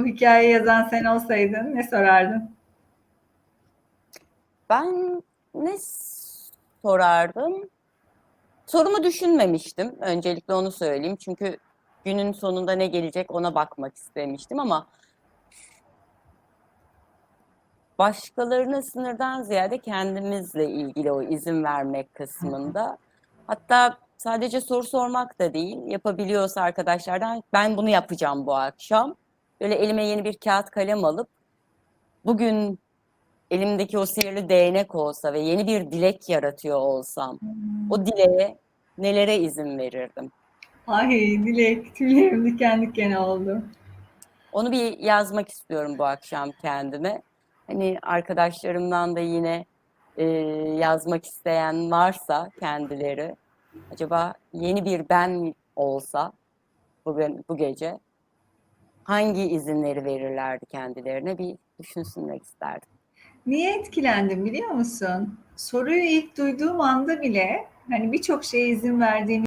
Bu hikayeyi yazan sen olsaydın ne sorardın? Ben ne sorardım? Sorumu düşünmemiştim. Öncelikle onu söyleyeyim. Çünkü günün sonunda ne gelecek ona bakmak istemiştim ama başkalarına sınırdan ziyade kendimizle ilgili o izin vermek kısmında. Hatta sadece soru sormak da değil, yapabiliyorsa arkadaşlardan ben bunu yapacağım bu akşam. Böyle elime yeni bir kağıt kalem alıp bugün elimdeki o sihirli değnek olsa ve yeni bir dilek yaratıyor olsam o dileğe nelere izin verirdim? Ay Dilek, tüylerim diken diken oldu. Onu bir yazmak istiyorum bu akşam kendime. Hani arkadaşlarımdan da yine e, yazmak isteyen varsa kendileri acaba yeni bir ben olsa bugün bu gece hangi izinleri verirlerdi kendilerine bir düşünsünler isterdim. Niye etkilendim biliyor musun? Soruyu ilk duyduğum anda bile hani birçok şeye izin verdiğimi